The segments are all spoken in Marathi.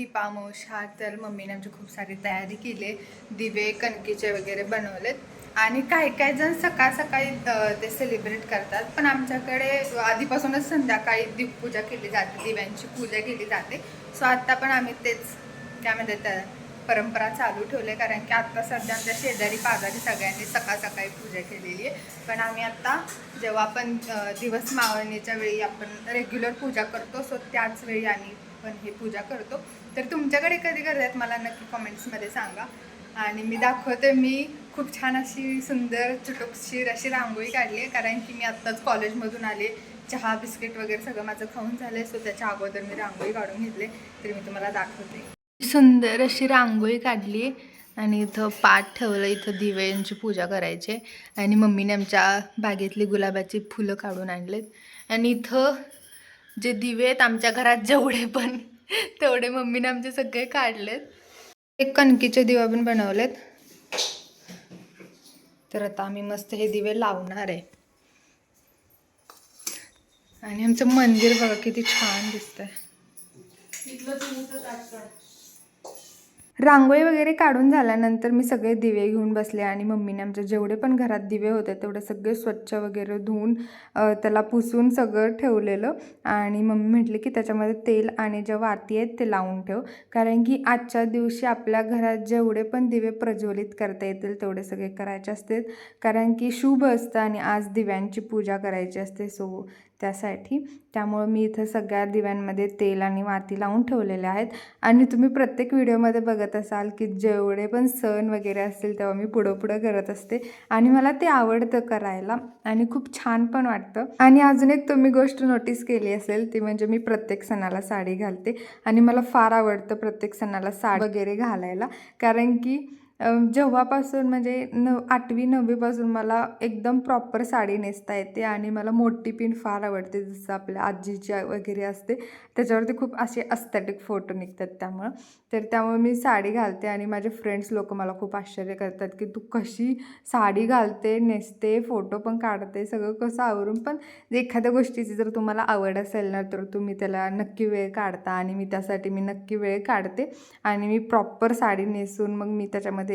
दीपामोशा तर मम्मीने आमची खूप सारी तयारी केली. आहे. दिवे कणकीचे वगैरे बनवलेत. आणि काही काही जण सकाळ सकाळी ते सेलिब्रेट करतात. पण आमच्याकडे आधीपासूनच संध्याकाळी दीपपूजा केली जाते. दिव्यांची पूजा केली जाते. सो आत्ता पण आम्ही तेच काय म्हणतात त्या परंपरा चालू ठेवले कारण की आत्ता सध्या आमच्या शेजारी पाजारी सगळ्यांनी सकाळ सकाळी पूजा केलेली आहे. पण आम्ही आत्ता जेव्हा आपण दिवस मावळणीच्या वेळी आपण रेग्युलर पूजा करतो सो त्याच वेळी आम्ही आपण ही पूजा करतो. तर तुमच्याकडे कधी करतात? मला नक्की कॉमेंट्समध्ये सांगा. आणि मी दाखवते मी खूप छान अशी सुंदर चुटुकशीर अशी रांगोळी काढली आहे. कारण की मी आत्ताच कॉलेजमधून आले. चहा बिस्किट वगैरे सगळं माझं खाऊन झालं आहे सो त्याच्या अगोदर मी रांगोळी काढून घेतले तर मी तुम्हाला दाखवते. सुंदर अशी रांगोळी काढली आणि इथं पाठ ठेवलं. इथं दिव्यांची पूजा करायची आणि मम्मीने आमच्या बागेतली गुलाबाची फुलं काढून आणलेत. आणि इथं जे दिवे आहेत आमच्या घरात जेवढे पण तेवढे मम्मीने आमचे सगळे काढलेत. एक कणकीचे दिवे पण बनवलेत. तर आता आम्ही मस्त हे दिवे लावणार आहे. आणि आमचं मंदिर बघा किती छान दिसतंय. रांगोळी वगैरे काढून झाल्यानंतर मी सगळे दिवे घेऊन बसले आणि मम्मीने आमच्या जेवढे पण घरात दिवे होते तेवढे सगळे स्वच्छ वगैरे धुवून त्याला पुसून सगळं ठेवलेलं. आणि मम्मी म्हटले की त्याच्यामध्ये तेल आणि ज्या वाती आहेत ते लावून ठेव. कारण की आजच्या दिवशी आपल्या घरात जेवढे पण दिवे प्रज्वलित करता येतील तेवढे सगळे करायचे असते कारण की शुभ असतं आणि आज दिव्यांची पूजा करायची असते. सो त्यासाठी. त्यामुळं मी इथं सगळ्या दिव्यांमध्ये तेल आणि माती लावून ठेवलेले आहेत. आणि तुम्ही प्रत्येक व्हिडिओमध्ये बघत असाल की जेवढे पण सण वगैरे असतील तेव्हा मी पुढं पुढं करत असते. आणि मला ते आवडतं करायला आणि खूप छान पण वाटतं. आणि अजून एक तुम्ही गोष्ट नोटीस केली असेल ती म्हणजे मी प्रत्येक सणाला साडी घालते. आणि मला फार आवडतं प्रत्येक सणाला साडी वगैरे घालायला. कारण की जेव्हापासून म्हणजे न आठवी नववीपासून मला एकदम प्रॉपर साडी नेसता येते आणि मला मोठी पिन फार आवडते जसं आपल्या आजीची वगैरे असते. त्याच्यावरती खूप असे अस्थेटिक फोटो निघतात त्यामुळं. तर त्यामुळे मी साडी घालते आणि माझे फ्रेंड्स लोक मला खूप आश्चर्य करतात की तू कशी साडी घालते नेसते फोटो पण काढते सगळं कसं आवरून. पण एखाद्या गोष्टीची जर तुम्हाला आवड असेल ना तर तुम्ही त्याला नक्की वेळ काढता आणि मी त्यासाठी मी नक्की वेळ काढते आणि मी प्रॉपर साडी नेसून मग मी त्याच्यामध्ये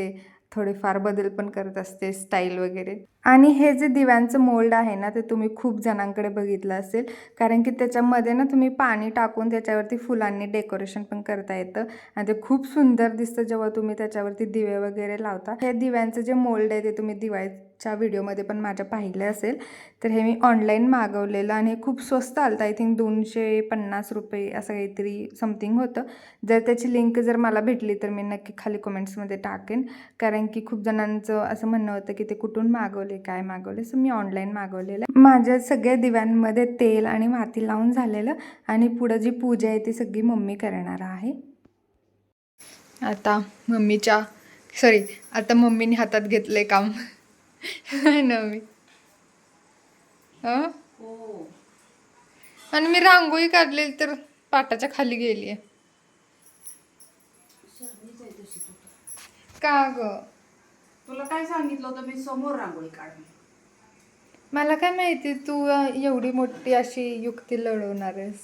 थोडेफार बदल पण करत असते स्टाईल वगैरे. आणि हे जे दिव्यांचं मोल्ड आहे ना ते तुम्ही खूप जणांकडे बघितलं असेल. कारण की त्याच्यामध्ये ना तुम्ही पाणी टाकून त्याच्यावरती फुलांनी डेकोरेशन पण करता येतं. आणि ते खूप सुंदर दिसतं जेव्हा तुम्ही त्याच्यावरती दिवे वगैरे लावता. हे दिव्यांचं जे मोल्ड आहे ते तुम्ही दिवाळीच्या व्हिडिओमध्ये पण माझ्या पाहिलं असेल. तर हे मी ऑनलाईन मागवलेलं आणि हे खूप स्वस्त आलं आय थिंक दोनशे पन्नास रुपये असं काहीतरी समथिंग होतं. जर त्याची लिंक जर मला भेटली तर मी नक्की खाली कमेंट्समध्ये टाकेन. कारण की खूप जणांचं असं म्हणणं होतं की ते कुठून मागवले काय मागवले? सो मी ऑनलाईन मागवलेलं. माझ्या सगळ्या दिव्यांमध्ये तेल आणि माती लावून झालेलं आणि पुढं जी पूजा आहे ती सगळी मम्मी करणार आहे. आता मम्मीच्या सॉरी आता मम्मीने हातात घेतलंय काम. ना मी. हं? आणि मी रांगोळी काढलेली तर पाटाच्या खाली गेली आहे आहे. का ग? तुला काय सांगितलं होतं? मी समोर रांगोळी काढली. मला काय माहिती तू अ, एवढी मोठी अशी युक्ती लढवणार आहेस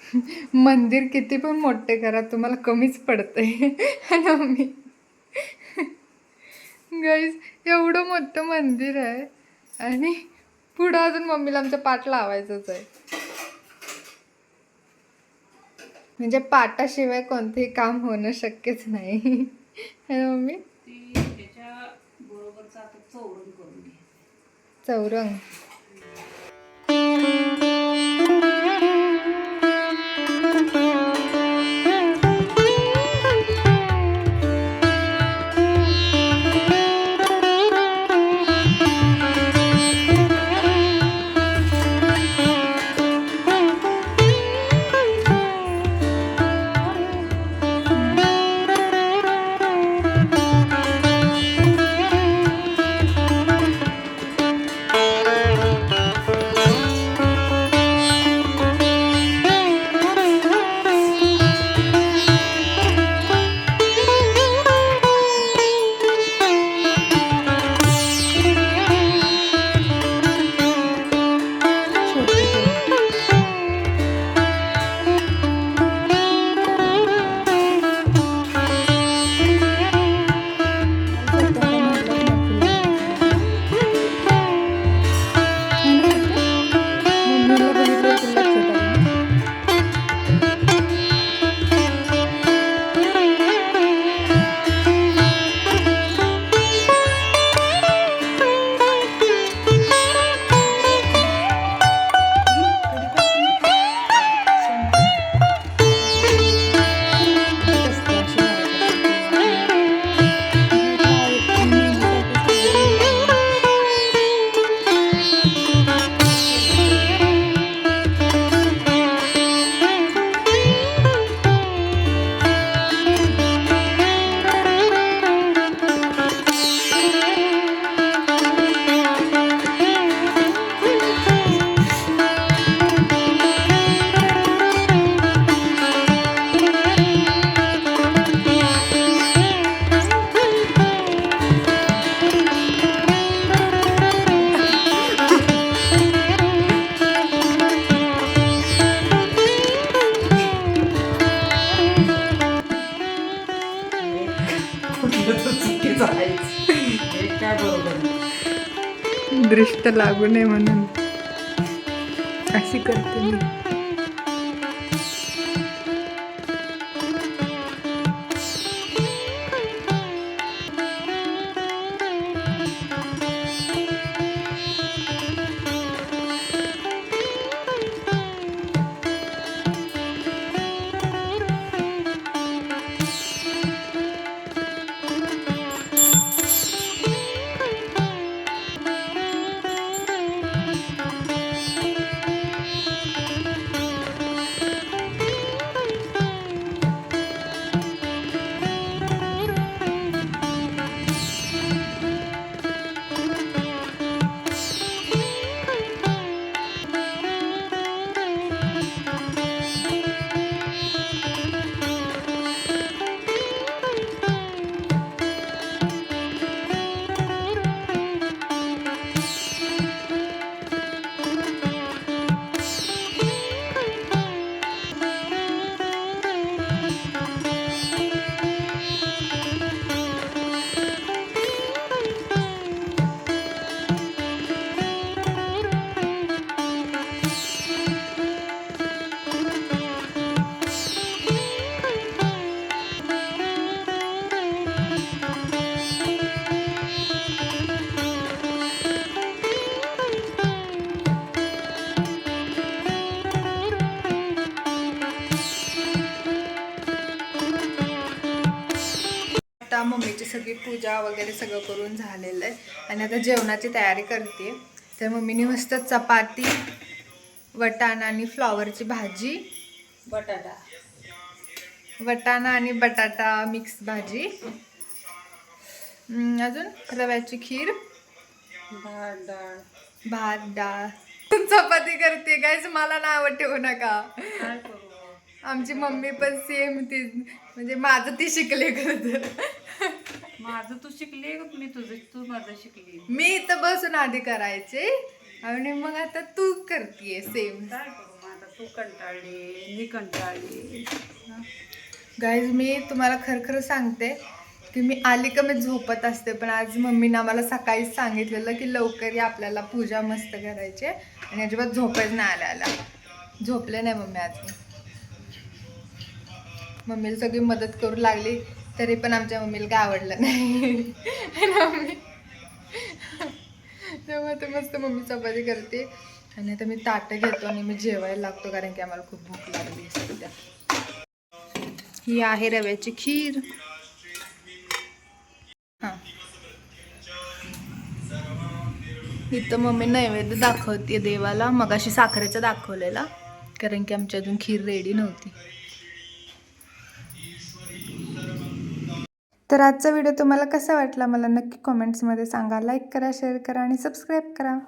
मंदिर किती पण मोठे करा तुम्हाला कमीच पडतंय. आणि मी गाईज एवढं मोठं मंदिर आहे. आणि पुढं अजून मम्मीला आमच्या पाठ लावायचंच आहे. म्हणजे पाटाशिवाय कोणतेही काम होणं शक्यच नाही. है मम्मी? चौरंग. दृष्ट लागू नये म्हणून. अशी करते मी. सगळी पूजा वगैरे सगळं करून झालेलं आहे. आणि आता जेवणाची तयारी करते. तर मम्मीने मस्त चपाती वटाणा आणि फ्लॉवरची भाजी बटाटा. वटाणा आणि बटाटा मिक्स भाजी अजून रव्याची खीर भात डाळ. भात डाळ. चपाती करते गायच मला नाव ठेवू नका. आमची मम्मी पण सेम ती म्हणजे माझं ती शिकले खरं तर. माझं तू शिकली मी तुझं? तू माझं शिकली. मी इथं बसून आधी करायचे. आणि मग आता तू करतीये सेम काय करू मग आता? तू कंटाळली मी कंटाळली. गाईज मी तुम्हाला खरं खरं सांगते की मी आली का मी झोपत असते पण आज मम्मीनं आम्हाला सकाळीच सांगितलेलं की लवकर या आपल्याला पूजा मस्त करायची आहे. आणि अजिबात झोपच नाही आल्याला झोपले नाही मम्मी आज. मम्मीला सगळी मदत करू लागली. तरी पण आमच्या मम्मीला काय आवडलं नाही. मम्मी तेव्हा ते मस्त मम्मी चपाती करते. आणि आता मी ताटं घेतो आणि मी जेवायला लागतो कारण की आम्हाला खूप भूक लागली सध्या. ही आहे रव्याची खीर. हां. इथं मम्मी नैवेद्य दाखवते देवाला. मगाशी साखरेचा दाखवलेला. कारण की आमची अजून खीर रेडी नव्हती. तर आजचा व्हिडिओ तुम्हाला कसा वाटला मला नक्की कॉमेंट्समध्ये सांगा. लाईक करा शेअर करा आणि सबस्क्राईब करा.